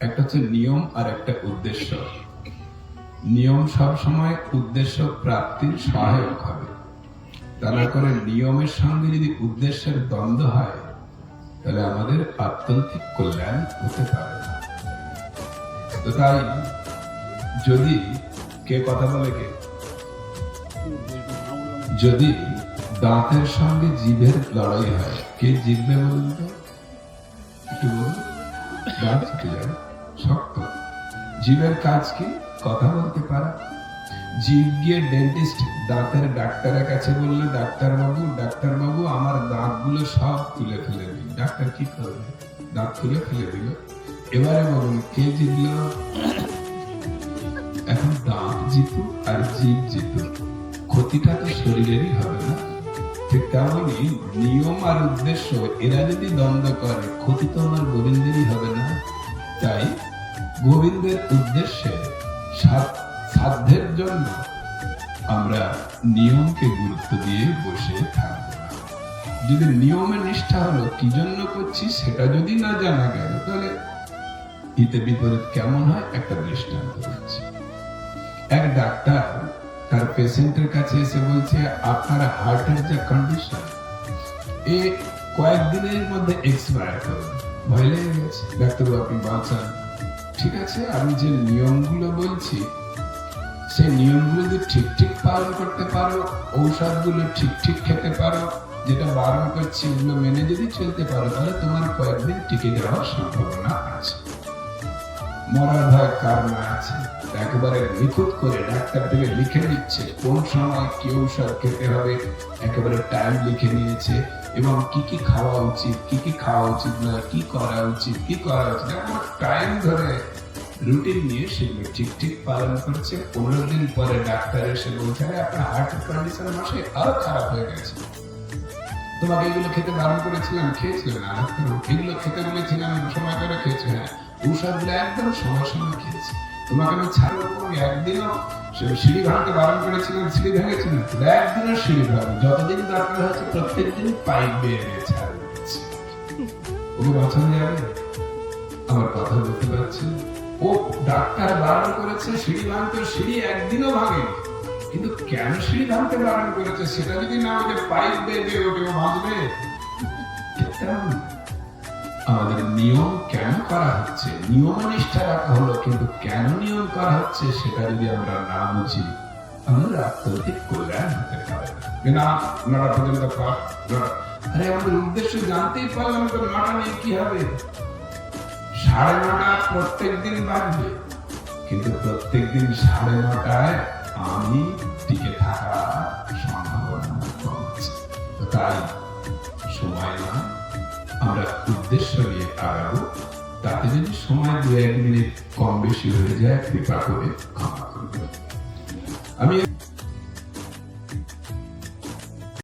একটা হচ্ছে নিয়ম আর একটা উদ্দেশ্য। নিয়ম সব সময় উদ্দেশ্য প্রাপ্তির সহায়ক হবে। তা না করে নিয়মের সঙ্গে যদি উদ্দেশ্যের দ্বন্দ্ব হয়, তাহলে আমাদের আত্যন্তিক কল্যাণ হতে পারে। তো তাই যদি কে কথা বলে কে? যদি দাঁতের সঙ্গে জিভের লড়াই হয়, কে জিতবে বলুন তো? একটু বলুন। দাঁত ছুটে শক্ত। জিভের কাজ কি? কথা বলতে পারা। জিভ গিয়ে ডেন্টিস্ট দাঁতের ডাক্তারের কাছে বললে ডাক্তার বাবু ডাক্তার বাবু আমার দাঁতগুলো সব তুলে ফেলে দিন। ডাক্তার কি করবে? দাঁত তুলে ফেলে দিল। এবারে বলুন, কে জিতল? এখন দাঁত জিতু আর জীব জিতু ক্ষতিটা তো শরীরেরই হবে না। ঠিক তেমনই নিয়ম আর উদ্দেশ্য, এরা যদি দ্বন্দ্ব করে, ক্ষতি তো আমার গোবিন্দেরই হবে না। তাই গোবিন্দের উদ্দেশ্যে সাধ্যের জন্য আমরা নিয়মকে গুরুত্ব দিয়ে বসে থাকব যদি নিয়মে নিষ্ঠা হলো, কি জন্য করছি সেটা যদি না জানা গেল, তাহলে হিতে বিপরীত কেমন হয় একটা দৃষ্টান্ত দিচ্ছি। এক ডাক্তার তার পেশেন্টের কাছে এসে বলছে, আপনার হার্টের যে কন্ডিশন এ কয়েকদিনের মধ্যে এক্সপায়ার করবে ভয় লেগে গেছে। ডাক্তারবাবু, আপনি বাঁচান। ঠিক আছে, আমি যে নিয়মগুলো বলছি, সেই নিয়মগুলো যদি ঠিক ঠিক পালন করতে পারো, ঔষধগুলো ঠিক ঠিক খেতে পারো, যেটা বারণ করছি, ওগুলো মেনে যদি চলতে পারো, তাহলে তোমার কয়েকদিন টিকে যাওয়ার সম্ভাবনা আছে। মরার ভয় কারণ আছে? একেবারে নিখুঁত করে ডাক্তার থেকে লিখে নিচ্ছে কোন সময় কি ঔষধ খেতে হবে একেবারে টাইম লিখে নিয়েছে এবং কি কি খাওয়া উচিত কি কি খাওয়া উচিত না কি করা উচিত কি করা উচিত একেবারে টাইম ধরে রুটিন নিয়ে সেগুলো ঠিক ঠিক পালন করছে। পনেরো দিন পরে ডাক্তার এসে বলছে "আরে, আপনার হার্ট কন্ডিশন মাসে আরও খারাপ হয়ে গেছে। তোমাকে এগুলো খেতে বারণ করেছিলাম খেয়েছিল না? আর এগুলো খেতে বলেছিলাম সময় করে খেয়েছো হ্যাঁ। ঔষধগুলো একদম সময় সময় খেয়েছি। তোমাকে আমি ছাড়বো তুমি একদিনও সিঁড়ি ভাঙতে বারণ করেছিলাম সিঁড়ি ভেঙেছিল একদিনও সিঁড়ি ভাঙো যতদিন দরকার হচ্ছে প্রত্যেক দিন পাইপ বেয়ে ছাড় ওকে বাঁচানো যাবে? আমার কথা বলতে ও ডাক্তার বারণ করেছে, সিঁড়ি ভাঙতে সিঁড়ি একদিনও ভাঙেনি। কিন্তু কেন সিঁড়ি ভাঙতে বারণ করেছে? সেটা যদি না আমাদের পাইপ বেঁধে ওঠে, ও ভাঙবে তেমন আমাদের নিয়ম কেন করা হচ্ছে? নিয়ম নিষ্ঠা রাখা হলো, কিন্তু কেন নিয়ম করা হচ্ছে সেটা যদি আমরা না বুঝি আত্মনৈতিক কল্যাণ হতে পারে না। পর্যন্ত আরে, আমাদের উদ্দেশ্য জানতেই পারলাম তো নিয়ে কি হবে। সাড়ে নটা প্রত্যেক দিন কিন্তু প্রত্যেক দিন সাড়ে নটায় আমরা উদ্দেশ্য নিয়ে আগাবো। তাতে যদি সময় দু এক মিনিট কম বেশি হয়ে যায়, কৃপা করে আমি